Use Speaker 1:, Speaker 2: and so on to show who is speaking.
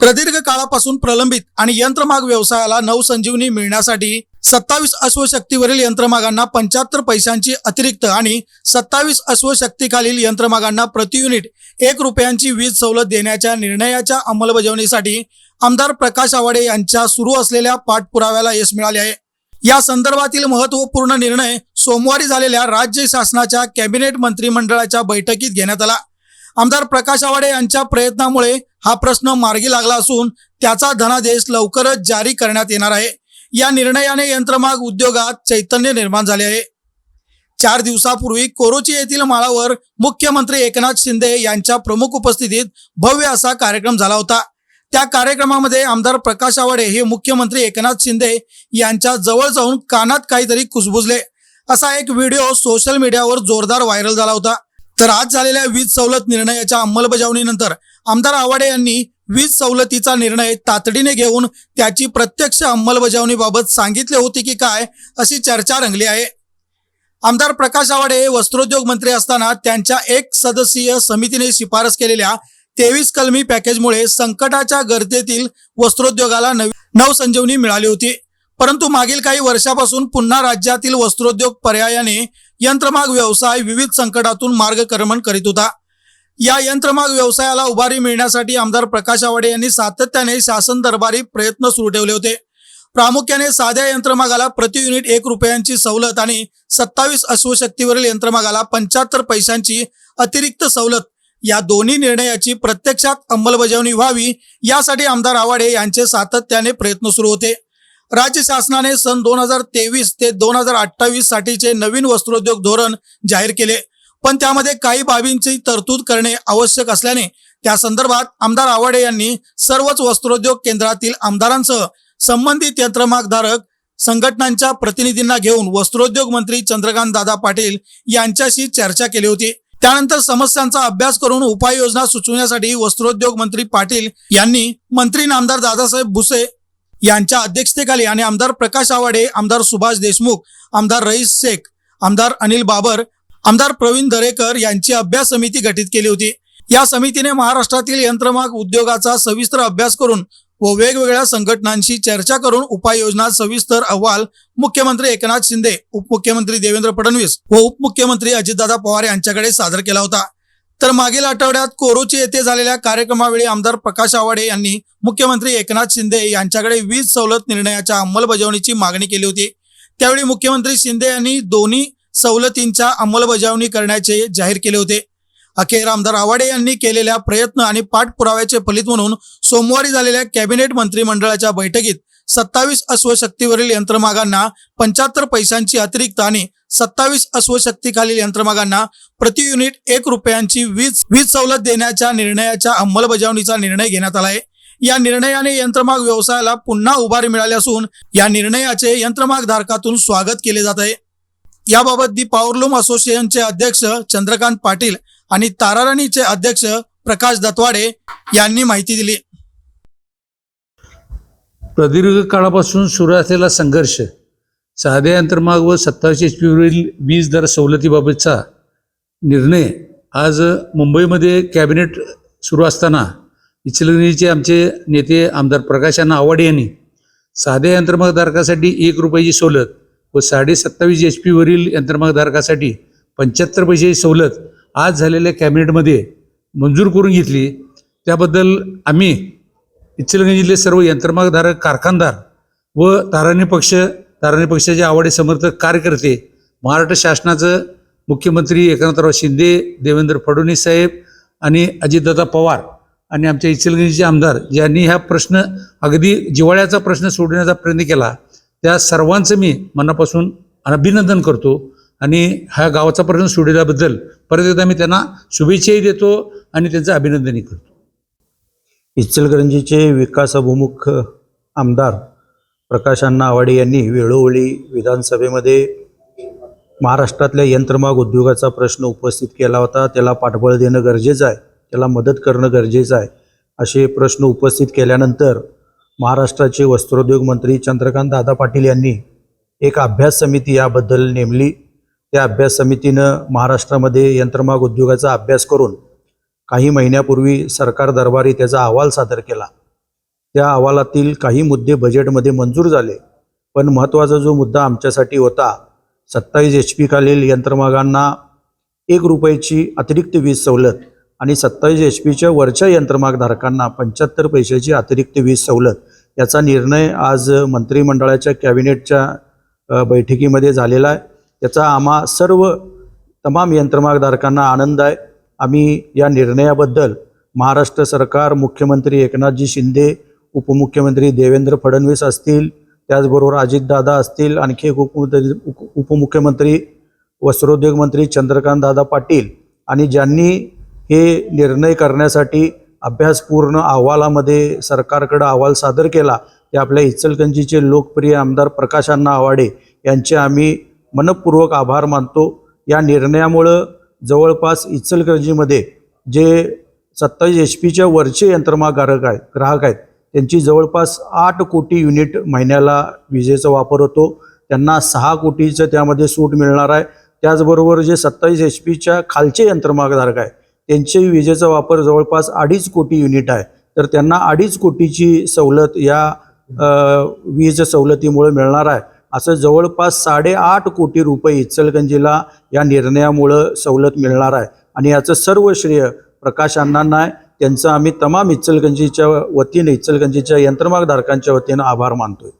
Speaker 1: प्रदीर्घ काळापासून प्रलंबित आणि यंत्रमाग व्यवसायाला नवसंजीवनी मिळण्यासाठी सत्तावीस अश्वशक्तीवरील यंत्रमागांना पंच्याहत्तर पैशांची अतिरिक्त आणि सत्तावीस अश्वशक्तीखालील यंत्रमागांना प्रति युनिट एक रुपयांची वीज सवलत देण्याच्या निर्णयाच्या अंमलबजावणीसाठी आमदार प्रकाश आवाडे यांच्या सुरू असलेल्या पाठपुराव्याला यश मिळाले आहे. या संदर्भातील महत्त्वपूर्ण निर्णय सोमवारी झालेल्या राज्य शासनाच्या कॅबिनेट मंत्रिमंडळाच्या बैठकीत घेण्यात आला. आमदार प्रकाश आवाडे यांच्या प्रयत्नामुळे हा प्रश्न मार्गी लागला असून त्याचा धनादेश लवकरच जारी करण्यात येणार आहे. या निर्णयाने यंत्रमाग उद्योगात चैतन्य निर्माण झाले आहे. चार दिवसापूर्वी कोरोची येथील माळावर मुख्यमंत्री एकनाथ शिंदे यांच्या प्रमुख उपस्थितीत भव्य असा कार्यक्रम झाला होता. त्या कार्यक्रमामध्ये आमदार प्रकाश आवाडे हे मुख्यमंत्री एकनाथ शिंदे यांच्या जवळ जाऊन कानात काहीतरी कुसबुजले असा एक व्हिडिओ सोशल मीडियावर जोरदार व्हायरल झाला होता. तर आज झालेल्या वीज सवलत निर्णयाच्या अंमलबजावणीनंतर आमदार आवाडे यांनी वीज सवलतीचा निर्णय तातडीने घेऊन त्याची प्रत्यक्ष अंमलबजावणीबाबत सांगितले होते की काय अशी चर्चा रंगली आहे. आमदार प्रकाश आवाडे वस्त्रोद्योग मंत्री असताना त्यांच्या एक सदस्यीय समितीने शिफारस केलेल्या तेवीस कलमी पॅकेजमुळे संकटाच्या गर्दीतील वस्त्रोद्योगाला नवी नवसंजीवनी मिळाली होती. परंतु मागील काही वर्षापासून पुन्हा राज्यातील वस्त्रोद्योग पर्यायाने यंत्रमाग व्यवसाय विविध संकटातून मार्गक्रमण करीत होता. या यंत्रमाग व्यवसायाला उभारी मिळण्यासाठी आमदार प्रकाश आवाडे यांनी सातत्याने शासन दरबारी प्रयत्न सुरू ठेवले होते. प्रामुख्याने साध्या यंत्रमागाला प्रति युनिट एक रुपयांची सवलत आणि सत्तावीस अश्वशक्तीवरील यंत्रमागाला पंच्याहत्तर पैशांची अतिरिक्त सवलत या दोन्ही निर्णयाची प्रत्यक्षात अंमलबजावणी व्हावी यासाठी आमदार आवाडे यांचे सातत्याने प्रयत्न सुरू होते. राज्य शासनाने सन दोन हजार तेवीस ते दोन हजार अठ्ठावीस साठीचे नवीन वस्त्रोद्योग धोरण जाहीर केले. पण त्यामध्ये काही बाबींची तरतूद करणे आवश्यक असल्याने त्या संदर्भात आमदार आवाडे यांनी सर्वच वस्त्रोद्योग केंद्रातील आमदारांसह संबंधित यंत्रमागधारक संघटनांच्या प्रतिनिधींना घेऊन वस्त्रोद्योग मंत्री चंद्रकांत दादा पाटील यांच्याशी चर्चा केली होती. त्यानंतर समस्यांचा अभ्यास करून उपाययोजना सुचवण्यासाठी वस्त्रोद्योग मंत्री पाटील यांनी मंत्री नामदार दादासाहेब भुसे यांच्या अध्यक्षतेखाली आणि आमदार प्रकाश आवाडे आमदार सुभाष देशमुख आमदार रईस शेख आमदार अनिल बाबर आमदार प्रवीण दरेकर यांची अभ्यास समिती गठीत केली होती. या समितीने महाराष्ट्रातील यंत्रमाग उद्योगाचा सविस्तर अभ्यास करून व वेगवेगळ्या संघटनांशी चर्चा करून उपाययोजना सविस्तर अहवाल मुख्यमंत्री एकनाथ शिंदे उपमुख्यमंत्री देवेंद्र फडणवीस व उपमुख्यमंत्री अजितदादा पवार यांच्याकडे सादर केला होता. तर मागील आठवड्यात कोरोची येथे झालेल्या कार्यक्रमावेळी आमदार प्रकाश आवाडे यांनी मुख्यमंत्री एकनाथ शिंदे यांच्याकडे वीज सवलत निर्णयाच्या अंमलबजावणीची मागणी केली होती. त्यावेळी मुख्यमंत्री शिंदे यांनी दोन्ही सवलतींच्या अंमलबजावणी करण्याचे जाहीर केले होते. अखेर आमदार आवाडे यांनी केलेल्या प्रयत्न आणि पाठपुराव्याचे फलित म्हणून सोमवारी झालेल्या कॅबिनेट मंत्रिमंडळाच्या बैठकीत सत्तावीस अश्वशक्तीवरील यंत्रमागांना पंच्याहत्तर पैशांची अतिरिक्त आणि सत्तावीस अश्वशक्तीखालील यंत्रमागांना प्रति युनिट एक रुपयांची वीज वीज सवलत देण्याच्या निर्णयाच्या अंमलबजावणीचा निर्णय घेण्यात आला आहे. या निर्णयाने यंत्रमाग व्यवसायाला पुन्हा उभारी मिळाली असून या निर्णयाचे यंत्रमाग धारकातून स्वागत केले जात आहे. याबाबत दी पॉवरलूम असोसिएशनचे अध्यक्ष चंद्रकांत पाटील आणि ताराराणीचे अध्यक्ष प्रकाश दत्वाडे यांनी माहिती दिली.
Speaker 2: प्रदीर्घ काळापासून सुरू असलेला संघर्ष साध्या यंत्रमाग व सत्तावीस एच पीवरील वीज दर सवलतीबाबतचा निर्णय आज मुंबईमध्ये कॅबिनेट सुरू असताना इचलकरंजीचे आमचे नेते आमदार प्रकाशांना आवाडे यांनी साध्या यंत्रमागधारकासाठी एक रुपयाची सवलत व साडे सत्तावीस एच पीवरील यंत्रमागधारकासाठी पंच्याहत्तर पैशाची सवलत आज झालेल्या कॅबिनेटमध्ये मंजूर करून घेतली. त्याबद्दल आम्ही इचलकरंजीतले सर्व यंत्रमागधारक कारखानदार व ताराणी पक्ष ताराणी पक्षाचे आवडे समर्थक कार्यकर्ते महाराष्ट्र शासनाचं मुख्यमंत्री एकनाथराव शिंदे देवेंद्र फडणवीस साहेब आणि अजितदादा पवार आणि आमच्या इचलगंजीचे आमदार ज्यांनी हा प्रश्न अगदी जिवाळ्याचा प्रश्न सोडण्याचा प्रयत्न केला त्या सर्वांचं मी मनापासून अभिनंदन करतो आणि ह्या गावाचा प्रश्न सोडल्याबद्दल परत एकदा मी त्यांना शुभेच्छाही देतो आणि त्यांचं अभिनंदनही करतो.
Speaker 3: इचलकरंजीचे विकासाभिमुख आमदार प्रकाश अण्णा आवाडे यांनी वेळोवेळी विधानसभेमध्ये महाराष्ट्रातल्या यंत्रमाग उद्योगाचा प्रश्न उपस्थित केला होता. त्याला पाठबळ देणं गरजेचं आहे. त्याला मदत करणं गरजेचं आहे. असे प्रश्न उपस्थित केल्यानंतर महाराष्ट्राचे वस्त्रोद्योग मंत्री चंद्रकांत दादा पाटील यांनी एक अभ्यास समिती याबद्दल नेमली. त्या अभ्यास समितीनं महाराष्ट्रामध्ये यंत्रमाग उद्योगाचा अभ्यास करून काही महिन्यापूर्वी सरकार दरबारी त्याचा अहवाल सादर केला. त्या अहवालातील काही मुद्दे बजेटमध्ये मंजूर झाले. पण महत्त्वाचा जो मुद्दा आमच्यासाठी होता सत्तावीस एच पी खालील यंत्रमागांना एक रुपयाची अतिरिक्त वीज सवलत आणि सत्तावीस एच पीच्या वरच्या यंत्रमागधारकांना पंच्याहत्तर पैशाची अतिरिक्त वीज सवलत याचा निर्णय आज मंत्रिमंडळाच्या कॅबिनेटच्या बैठकीमध्ये झालेला आहे. त्याचा आम्हा सर्व तमाम यंत्रमागधारकांना आनंद आहे. आम्ही या निर्णयाबद्दल महाराष्ट्र सरकार मुख्यमंत्री एकनाथजी शिंदे उपमुख्यमंत्री देवेंद्र फडणवीस असतील त्याचबरोबर अजितदादा असतील आणखी एक उपमुख्यमंत्री उप- उपमुख्यमंत्री वस्त्रोद्योग मंत्री चंद्रकांत दादा पाटील आणि ज्यांनी हे निर्णय करण्यासाठी अभ्यासपूर्ण अहवालामध्ये सरकारकडं अहवाल सादर केला ते आपल्या इचलकंजीचे लोकप्रिय आमदार प्रकाश आवाडे यांचे आम्ही मनपूर्वक आभार मानतो. या निर्णयामुळं जवळपास इचलकरंजीमध्ये जे सत्तावीस एच पीच्या वरचे यंत्रमागारक आहे आहेत ग्राहक आहेत त्यांची जवळपास आठ कोटी युनिट महिन्याला विजेचा वापर होतो. त्यांना सहा कोटीचं त्यामध्ये सूट मिळणार आहे. त्याचबरोबर जे सत्तावीस एच पीच्या खालचे यंत्रमागधारक आहे त्यांचे विजेचा वापर जवळपास अडीच कोटी युनिट आहे. तर त्यांना अडीच कोटीची सवलत या वीज सवलतीमुळे मिळणार आहे. असं जवळपास साडेआठ कोटी रुपये इचलगंजीला या निर्णयामुळं सवलत मिळणार आहे. आणि याचं सर्व श्रेय प्रकाश अण्णांना आहे. त्यांचं आम्ही तमाम इचलगंजीच्या वतीने इचलगंजीच्या यंत्रमागधारकांच्या वतीनं आभार मानतोय.